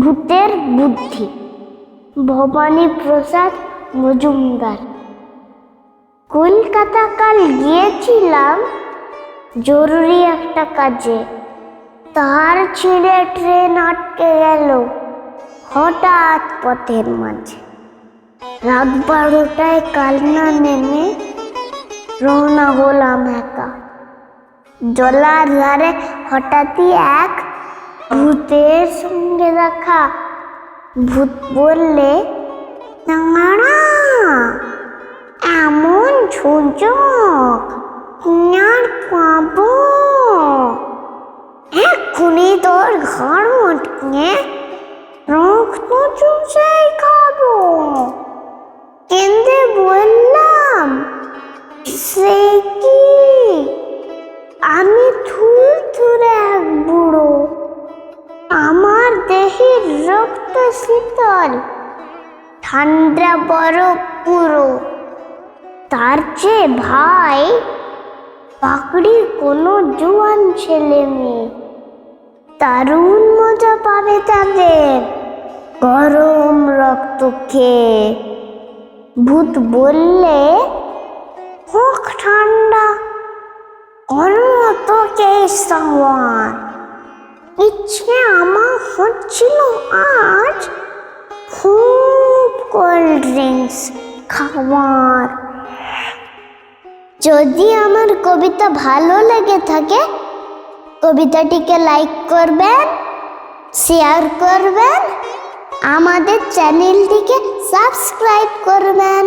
ভূতের বুদ্ধি। ভবানী প্রসাদ মজুমদার। কলকাতা কাল গিয়েছিলাম, জরুরি একটা কাজে। তার ছিঁড়ে ট্রেন আটকে গেল, হঠাৎ পথের মাঝে। রাত বারোটায় কালনা নেমে রওনা হলাম একা। জলার ধারে হঠাৎই এক ভূতের সঙ্গে দেখা। ভূত বললে "দাঁড়া, এমন ঝুঁঝক আর পাবো। এক্ষুনি তোর ঘর মটকে রক্ত চুষাই রক্ত শীতল। ঠান্ডা বরফ পুরো। তার চেয়ে ভাই পাকড়ি কোনো জোয়ান ছেলে মেয়ে দারুণ মজা পাবে তাদের। গরম রক্ত খেয়ে। ভূত বললে, হোক ঠান্ডা, অন্য তোকে সওয়ার ইচ্ছে আমার হচ্ছিল আজ খুব কোল্ড ড্রিঙ্কস খাবার যদি আমার কবিতা ভালো লেগে থাকে, কবিতাটিকে লাইক করবেন শেয়ার করবেন, আমাদের চ্যানেলটিকে সাবস্ক্রাইব করবেন।